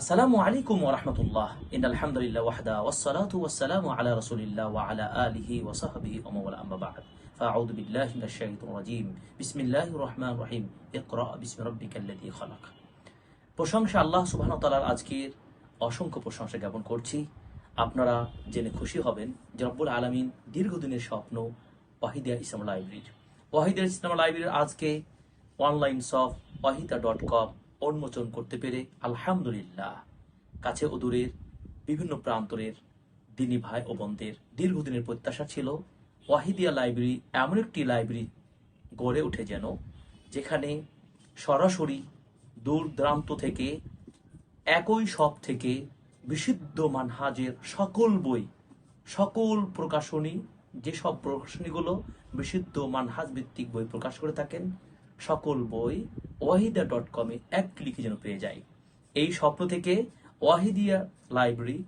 আসসালামু আলাইকুম ওয়া রাহমাতুল্লাহ। ইন্নাল হামদুলিল্লাহ ওয়াহদা ওয়াসসালাতু ওয়াসসালামু আলা রাসূলিল্লাহ ওয়া আলা আলিহি ওয়া সাহবিহি ওয়া মাওয়ালা। আম্মা বা'দ। ফাআউযু বিল্লাহি মিনাশ শাইতানির রাজীম। বিসমিল্লাহির রহমানির রহিম। ইকরা বিসমি রাব্বিকাল্লাযী খালাক। প্রশংসা আল্লাহ সুবহানাহু ওয়া তাআলার আজকের অসংখ্য প্রশংসা জ্ঞাপন করছি। আপনারা জেনে খুশি হবেন যে রব্বুল আলামিন দীর্ঘদিনের স্বপ্ন ওয়াহিদিয়া ইসলাম লাইব্রেরির। ওয়াহিদিয়া ইসলাম লাইব্রেরির আজকে অনলাইন সফ ওয়াহিদা ডট কম উন্মোচন করতে পেরে আলহামদুলিল্লাহ। কাছে ও দূরের বিভিন্ন প্রান্তরের দিনী ভাই ও বোনদের দীর্ঘদিনের প্রত্যাশা ছিল, ওয়াহিদিয়া লাইব্রেরি এমন একটি লাইব্রেরি গড়ে ওঠে যেন যেখানে সরাসরি দূর দূরান্ত থেকে একই সব থেকে বিশুদ্ধ মানহাজের সকল বই, সকল প্রকাশনী, যেসব প্রকাশনীগুলো বিশুদ্ধ মানহাজ ভিত্তিক বই প্রকাশ করে থাকেন সকল বই ওয়াহিদা ডট কমে এক ক্লিকে যেন পেয়ে যায় এই স্বপ্ন থেকে ওয়াহিদিয়া লাইব্রেরি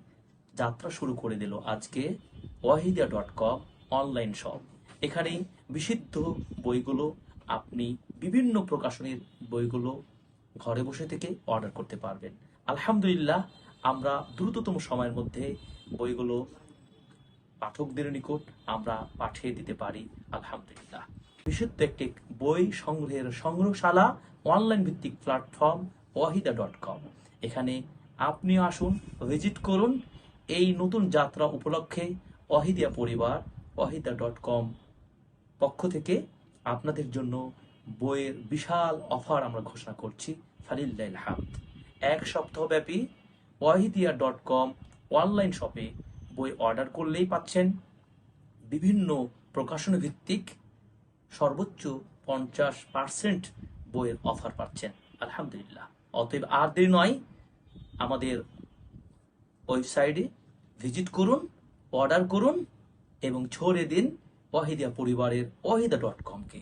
যাত্রা শুরু করে দিল আজকে Wahidiya dot com online shop. এখানে বিশুদ্ধ বইগুলো, আপনি বিভিন্ন প্রকাশনীর বইগুলো ঘরে বসে থেকে অর্ডার করতে পারবেন। আলহামদুলিল্লাহ, আমরা দ্রুততম সময়ের মধ্যে বইগুলো পাঠকদের নিকট আমরা পাঠিয়ে দিতে পারি। আলহামদুলিল্লাহ। বিশুদ্ধ একটি বই সংগ্রহের সংগ্রহশালা অনলাইন ভিত্তিক প্ল্যাটফর্ম ওয়াহিদা ডট কম এখানে আপনিও আসুন ভিজিট করুন এই নতুন যাত্রা উপলক্ষে অহিদিয়া পরিবার, ওয়াহিদা ডট কম পক্ষ থেকে আপনাদের জন্য বইয়ের বিশাল অফার আমরা ঘোষণা করছি ফালিল্লাহ হামদ। এক সপ্তাহব্যাপী ওয়াহিদিয়া ডট কম অনলাইন শপে বই অর্ডার করলেই পাচ্ছেন। বিভিন্ন প্রকাশনী ভিত্তিক সর্বোচ্চ পঞ্চাশ পার্সেন্ট বইয়ের অফার পাচ্ছেন। আলহামদুলিল্লাহ। অতএব আর দেরি নয়, আমাদের ওয়েবসাইটে ভিজিট করুন অর্ডার করুন এবং ছড়ে দিন ওয়াহিদিয়া পরিবারের ওয়াহিদা ডট কমকে